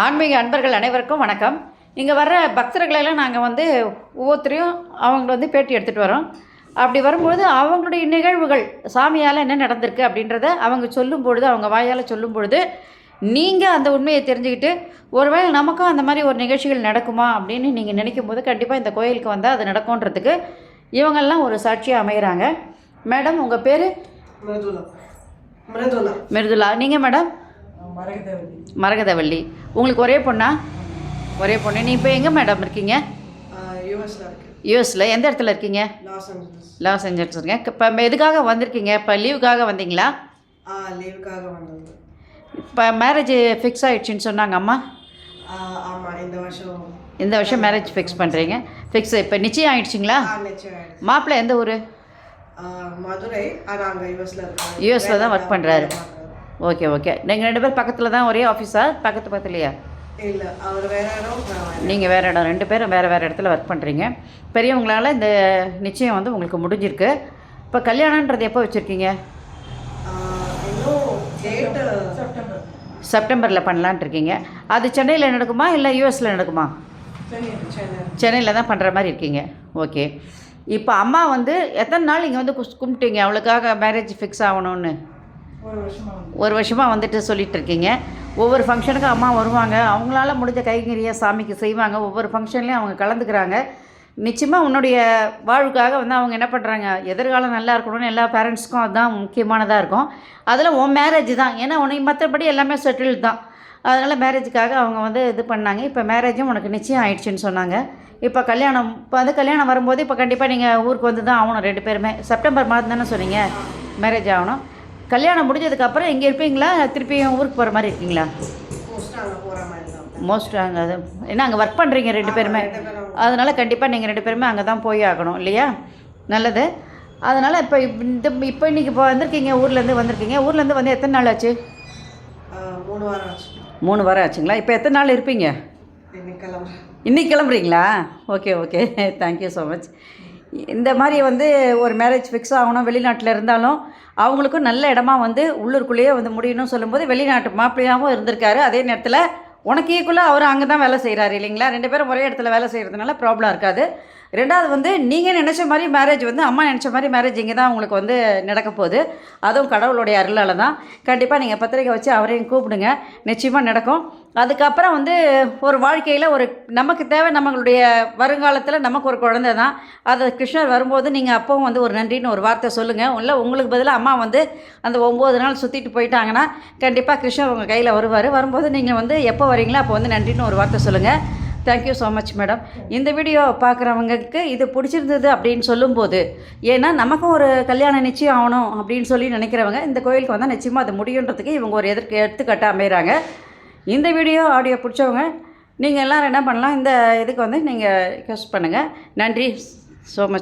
ஆன்மீக அன்பர்கள் அனைவருக்கும் வணக்கம். இங்கே வர்ற பக்தர்களெல்லாம் நாங்கள் வந்து ஒவ்வொருத்தரையும் அவங்கள வந்து பேட்டி எடுத்துகிட்டு வரோம். அப்படி வரும்பொழுது அவங்களுடைய நிகழ்வுகள் சாமியால் என்ன நடந்திருக்கு அப்படின்றத அவங்க சொல்லும் பொழுது அவங்க வாயால் சொல்லும் பொழுது நீங்கள் அந்த உண்மையை தெரிஞ்சுக்கிட்டு ஒருவேளை நமக்கும் அந்த மாதிரி ஒரு நிகழ்ச்சிகள் நடக்குமா அப்படின்னு நீங்கள் நினைக்கும் போது கண்டிப்பாக இந்த கோயிலுக்கு வந்தால் அது நடக்கும்ன்றதுக்கு இவங்கெல்லாம் ஒரு சாட்சியாக அமைகிறாங்க மேடம் உங்கள் பேர்? மிருதுலா மிருதுலா நீங்கள் மேடம்? மரகதவள்ளி. உங்களுக்கு ஒரே பொண்ணா? ஒரே பொண்ணு. நீ இப்போ எங்கே மேடம் இருக்கீங்க? யூஎஸ்ல எந்த இடத்துல இருக்கீங்க? லாஸ் ஏஞ்சல்ஸ் லாஸ் ஏஞ்சல்ஸ் இருக்கீங்க. இப்போ எதுக்காக வந்திருக்கீங்க? இப்போ லீவுக்காக வந்தீங்களா? ஆ லீவுக்காக வந்தது. இப்போ மேரேஜ் ஃபிக்ஸ் ஆயிடுச்சுன்னு சொன்னாங்க அம்மா. ஆ, ஆமா. இந்த வருஷம் இந்த வருஷம் மேரேஜ் ஃபிக்ஸ் பண்ணுறீங்க ஃபிக்ஸ் இப்போ நிச்சயம் ஆயிடுச்சுங்களா. மாப்பிள்ளை எந்த ஊர்? மதுரை. யூஎஸ்ல தான் ஒர்க் பண்ணுறாரு ஓகே ஓகே நீங்கள் ரெண்டு பேரும் பக்கத்தில் தான் ஒரே ஆஃபீஸா பக்கத்து பக்கத்துலையா? இல்ல அவர் வேற இடம் நான் வேற. நீங்கள் வேறு இடம் ரெண்டு பேரும் வேறு வேறு இடத்துல ஒர்க் பண்ணுறீங்க பெரியவங்களால இந்த நிச்சயம் வந்து உங்களுக்கு முடிஞ்சிருக்கு. இப்போ கல்யாணன்றது எப்போ வச்சுருக்கீங்க? செப்டம்பரில் பண்ணலான்ட்டு இருக்கீங்க. அது சென்னையில் நடக்குமா இல்லை யூஎஸில் நடக்குமா? சென்னை சென்னை சென்னையில் தான் பண்ணுற மாதிரி இருக்கீங்க. ஓகே இப்போ அம்மா வந்து எத்தனை நாள் இங்கே வந்து கும்பிட்டீங்க? அவளுக்காக மேரேஜ் ஃபிக்ஸ் ஆகணும்னு? ஒரு ஒரு வருஷமாக வந்துட்டு சொல்லிட்டு இருக்கீங்க ஒவ்வொரு ஃபங்க்ஷனுக்கும் அம்மா வருவாங்க. அவங்களால முடிஞ்ச கைங்கரியை சாமிக்கு செய்வாங்க. ஒவ்வொரு ஃபங்க்ஷன்லேயும் அவங்க கலந்துக்கிறாங்க. நிச்சயமாக உன்னுடைய வாழ்வுக்காக வந்து அவங்க என்ன பண்ணுறாங்க எதிர்காலம் நல்லா இருக்கணும்னு எல்லா பேரண்ட்ஸ்க்கும் அதுதான் முக்கியமானதாக இருக்கும். அதில் உன் மேரேஜ் தான். ஏன்னா உனக்கு மற்றபடி எல்லாமே செட்டில் தான். அதனால் மேரேஜுக்காக அவங்க வந்து இது பண்ணாங்க. இப்போ மேரேஜும் உனக்கு நிச்சயம் ஆயிடுச்சுன்னு சொன்னாங்க. இப்போ கல்யாணம் இப்போ வந்து கல்யாணம் வரும்போது இப்போ கண்டிப்பாக நீங்கள் ஊருக்கு வந்து தான் ஆகணும் ரெண்டு பேருமே. செப்டம்பர் மாதம் தானே சொன்னீங்க? மேரேஜ் ஆகணும். கல்யாணம் முடிஞ்சதுக்கப்புறம் இங்கே இருப்பீங்களா? திருப்பியும் ஊருக்கு போகிற மாதிரி இருக்கீங்களா? மோஸ்ட் அங்க அது ஏன்னா அங்கே ஒர்க் பண்ணுறீங்க ரெண்டு பேருமே? அதனால் கண்டிப்பாக நீங்கள் ரெண்டு பேருமே அங்கே தான் போய் ஆகணும் இல்லையா? நல்லது. அதனால் இப்போ இந்த இப்போ இன்றைக்கி இப்போ வந்திருக்கீங்க ஊர்லேருந்து வந்திருக்கீங்க. ஊர்லேருந்து வந்து எத்தனை நாள் ஆச்சு? மூணு வாரம் ஆச்சு மூணு வாரம் ஆச்சுங்களா? இப்போ எத்தனை நாள் இருப்பீங்க? இன்னைக்கு கிளம்புறீங்களா? Okay okay thank you so much இந்த மாதிரி வந்து ஒரு மேரேஜ் ஃபிக்ஸ் ஆகணும் வெளிநாட்டில் இருந்தாலும் அவங்களுக்கும் நல்ல இடமா வந்து உள்ளூருக்குள்ளேயே வந்து முடியணும்னு சொல்லும்போது வெளிநாட்டு மாப்பிள்ளையாகவும் இருந்திருக்காரு. அதே நேரத்தில் உனக்கு ஈக்குவலாக அவர் அங்கே தான் வேலை செய்கிறாரு இல்லைங்களா? ரெண்டு பேரும் ஒரே இடத்துல வேலை செய்கிறதுனால ப்ராப்ளம் இருக்காது. ரெண்டாவது வந்து நீங்கள் நினச்ச மாதிரி மேரேஜ் வந்து அம்மா நினச்ச மாதிரி மேரேஜ் இங்கே தான் உங்களுக்கு வந்து நடக்க போகுது. அதுவும் கடவுளுடைய அருளால் தான் கண்டிப்பாக நீங்கள் பத்திரிக்கை வச்சு அவரையும் கூப்பிடுங்க. நிச்சயமாக நடக்கும். அதுக்கப்புறம் வந்து ஒரு வாழ்க்கையில் ஒரு நமக்கு தேவை நம்மளுடைய வருங்காலத்தில் நமக்கு ஒரு குழந்தை தான் அது கிருஷ்ணர் வரும்போது நீங்கள் அப்பவும் வந்து ஒரு நன்றின்னு ஒரு வார்த்தை சொல்லுங்கள் இல்லை உங்களுக்கு பதிலாக அம்மா வந்து அந்த ஒம்பது நாள் சுற்றிட்டு போயிட்டாங்கன்னா கண்டிப்பாக கிருஷ்ணர் உங்கள் கையில் வருவார். வரும்போது நீங்கள் வந்து எப்போ வரீங்களோ அப்போ வந்து நன்றின்னு ஒரு வார்த்தை சொல்லுங்கள் thank you so much madam இந்த வீடியோ பார்க்குறவங்களுக்கு இது பிடிச்சிருந்தது அப்படின்னு சொல்லும்போது ஏன்னா நமக்கும் ஒரு கல்யாணம் நிச்சயம் ஆகணும் அப்படின்னு சொல்லி நினைக்கிறவங்க இந்த கோயிலுக்கு வந்தால் நிச்சயமாக அது முடியுன்றதுக்கு இவங்க ஒரு எதிர்க்கு எடுத்துக்கட்டாக அமைகிறாங்க இந்த வீடியோ ஆடியோ பிடிச்சவங்க நீங்கள் எல்லோரும் என்ன பண்ணலாம்? இந்த இதுக்கு வந்து நீங்கள் ரிக்வஸ்ட் பண்ணுங்கள் நன்றி ஸோ மச்